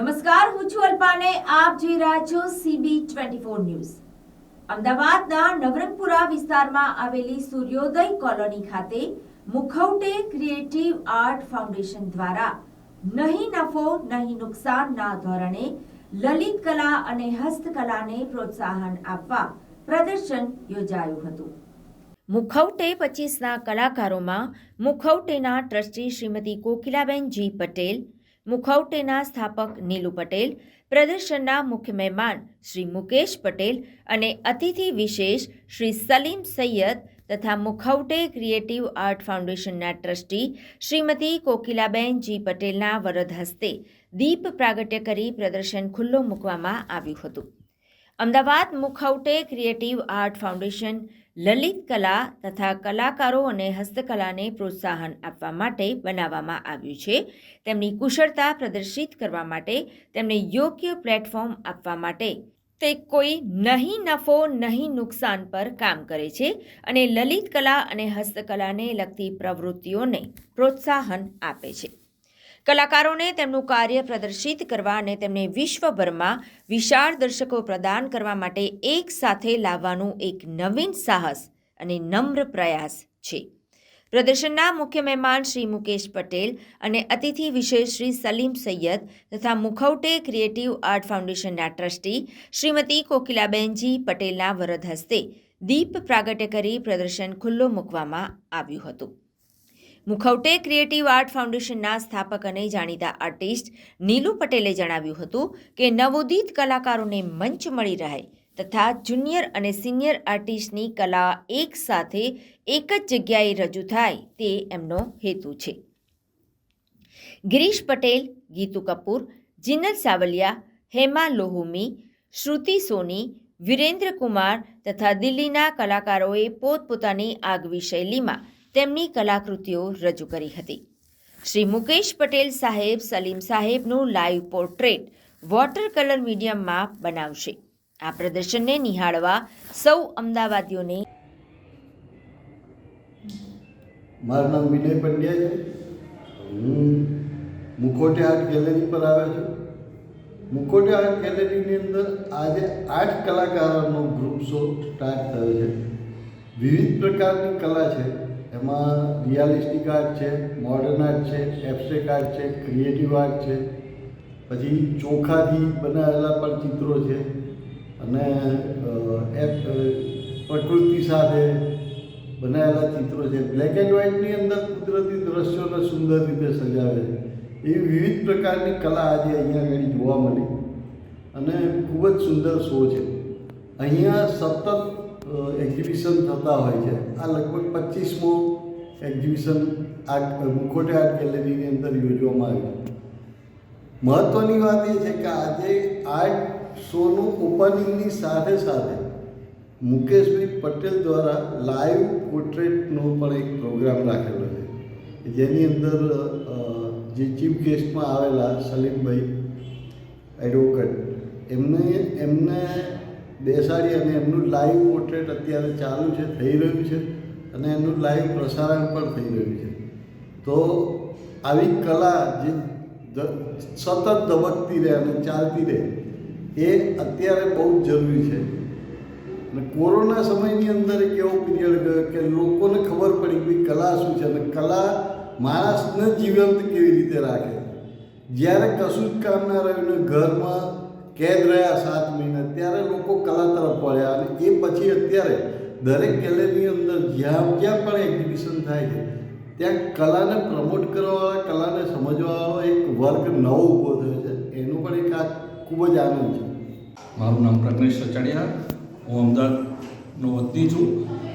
હું છું અલ્પાને. આપ જોઈ રહ્યા છો સીબી ટ્વેન્ટી ફોર ન્યૂઝ. અમદાવાદના નવરંગપુરા વિસ્તારમાં આવેલી સૂર્યોદય કોલોની ખાતે મુખવટે ક્રિએટિવ આર્ટ ફાઉન્ડેશન દ્વારા નહીં નફો, નહીં નુકસાનના ધોરણે લલિત કલા અને હસ્તકલાને પ્રોત્સાહન આપવા પ્રદર્શન યોજાયું હતું. મુખવટે પચીસના કલાકારોમાં મુખવટેના ટ્રસ્ટી શ્રીમતી કોકિલાબેન જી પટેલ મુખવટેના સ્થાપક નીલુ પટેલ, પ્રદર્શનના મુખ્ય મહેમાન શ્રી મુકેશ પટેલ અને અતિથિ વિશેષ શ્રી સલીમ સૈયદ તથા મુખવટે ક્રિએટિવ આર્ટ ફાઉન્ડેશનના ટ્રસ્ટી શ્રીમતી કોકિલાબેન જી પટેલના વરદ હસ્તે દીપ પ્રાગટ્ય કરી પ્રદર્શન ખુલ્લો મૂકવામાં આવ્યું હતું. Ahmedabad Mukhavte creative art foundation Lalit કલા તથા કલાકારો અને હસ્તકલાને પ્રોત્સાહન આપવા માટે બનાવવામાં આવ્યું છે. તેમની કુશળતા પ્રદર્શિત કરવા માટે તેમને યોગ્ય પ્લેટફોર્મ આપવા માટે તે કોઈ નહીં નફો, નહીં નુકસાન પર કામ કરે છે અને લલિત કલા અને હસ્તકલાને લગતી પ્રવૃત્તિઓને પ્રોત્સાહન આપે છે. કલાકારોને તેમનું કાર્ય પ્રદર્શિત કરવા અને તેમને વિશ્વભરમાં વિશાળ દર્શકો પ્રદાન કરવા માટે એક સાથે લાવવાનું એક નવીન સાહસ અને નમ્ર પ્રયાસ છે. પ્રદર્શનના મુખ્ય મહેમાન શ્રી મુકેશ પટેલ અને અતિથિ વિશેષ શ્રી સલીમ સૈયદ તથા મુખવટે ક્રિએટિવ આર્ટ ફાઉન્ડેશનના ટ્રસ્ટી શ્રીમતી કોકિલાબેનજી પટેલના વરદ હસ્તે દીપ પ્રાગટ્ય કરી પ્રદર્શન ખુલ્લો મૂકવામાં આવ્યું હતું. મુખવટે ક્રિએટિવ આર્ટ ફાઉન્ડેશનના સ્થાપક અને જાણીતા આર્ટિસ્ટ નીલુ પટેલે જણાવ્યું હતું કે નવોદિત કલાકારોને મંચ મળી રહે તથા જુનિયર અને સિનિયર આર્ટિસ્ટની કલા એક સાથે એક જ જગ્યાએ રજૂ થાય તે એમનો હેતુ છે. ગિરીશ પટેલ, ગીતુ કપૂર, જિનલ સાવલિયા, હેમા લોહુમી, શ્રુતિ સોની, વિરેન્દ્ર કુમાર તથા દિલ્હીના કલાકારોએ પોતપોતાની આગવી શૈલીમાં તેમની કલાકૃતિઓ રજૂ કરી હતી. શ્રી મુકેશ પટેલ સાહેબ, સલીમ સાહેબનું લાઈવ પોર્ટ્રેટ વોટર કલર મીડિયમમાં બનાવશે. આ પ્રદર્શનને નિહાળવા સૌ અમદાવાદીઓને મારું નામ વિનય પંડ્યા છે. હું મુખોટે આર્ટ ગેલેરી પર આવ્યો છું. મુખોટે આર્ટ ગેલેરીની અંદર આજે આઠ કલાકારોનો ગ્રુપ શો સ્ટાર્ટ થયો છે. વિવિધ પ્રકારની કલા છે. એમાં રિયાલિસ્ટિક આર્ટ છે મોડર્ન આર્ટ છે એબ્સ્ટ્રેક આર્ટ છે ક્રિએટિવ આર્ટ છે. પછી ચોખાથી બનાવેલા પણ ચિત્રો છે. અને પ્રકૃતિ સાથે બનાવેલા ચિત્રો છે. બ્લેક એન્ડ વ્હાઇટની અંદર કુદરતી દ્રશ્યોને સુંદર રીતે સજાવે છે. એવી વિવિધ પ્રકારની કલા આજે અહીંયા આગળ જોવા મળી. અને ખૂબ જ સુંદર શો છે. અહીંયા સતત એક્ઝિબિશન થતા હોય છે. આ લગભગ પચીસમો એક્ઝિબિશન આર્ટ મુખોટે આર્ટ ગેલેરીની અંદર યોજવામાં આવ્યું મહત્ત્વની વાત એ છે કે આજે આર્ટ શોનું ઓપનિંગની સાથે સાથે મુકેશભાઈ પટેલ દ્વારા લાઈવ પોર્ટ્રેટનો પણ એક પ્રોગ્રામ રાખેલો છે. જેની અંદર જે ચીફ ગેસ્ટમાં આવેલા સલીમભાઈ એડવોકેટ, એમને એમને બેસાડી અને એમનું લાઈવ પોર્ટ્રેટ અત્યારે ચાલુ છે, થઈ રહ્યું છે અને એનું લાઈવ પ્રસારણ પણ થઈ રહ્યું છે. તો આવી કલા જે સતત ધબકતી રહે અને ચાલતી રહે, એ અત્યારે બહુ જ જરૂરી છે. અને કોરોના સમયની અંદર એક એવો પીરિયડ ગયો કે લોકોને ખબર પડી કે કલા શું છે અને કલા માણસને જીવંત કેવી રીતે રાખે. જ્યારે કશું જ કામ ના રહ્યું ને ઘરમાં કેદ રહ્યા સાત મહિના ત્યારે લોકો કલા તરફ વળ્યા અને એ પછી અત્યારે દરેક ગેલેરીની અંદર જ્યાં જ્યાં પણ એક્ઝિબિશન થાય છે, ત્યાં કલાને પ્રમોટ કરવાવાળા, કલાને સમજવાવાળો એક વર્ગ નવો ઊભો થયો છે. એનું પણ એક આ ખૂબ જ આનંદ છે. મારું નામ પ્રજ્ઞેશ સચાડિયા, હું અમદાવાદનો વતની છું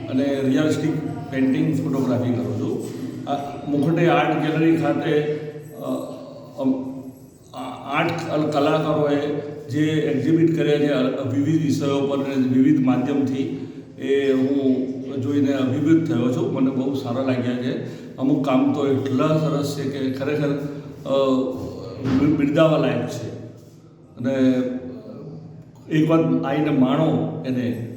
અને રિયલિસ્ટિક પેઇન્ટિંગ ફોટોગ્રાફી કરું છું. મુખટે આર્ટ ગેલેરી ખાતે આર્ટ કલાકારોએ જે એક્ઝિબિટ કર્યા છે વિવિધ વિષયો પર વિવિધ માધ્યમથી, એ હું જોઈને અભિભૂત થયો છું. મને બહુ સારા લાગ્યા છે. અમુક કામ તો એટલા સરસ છે કે ખરેખર બિરદાવા લાયક છે. અને, એક વાત આવીને માણો એને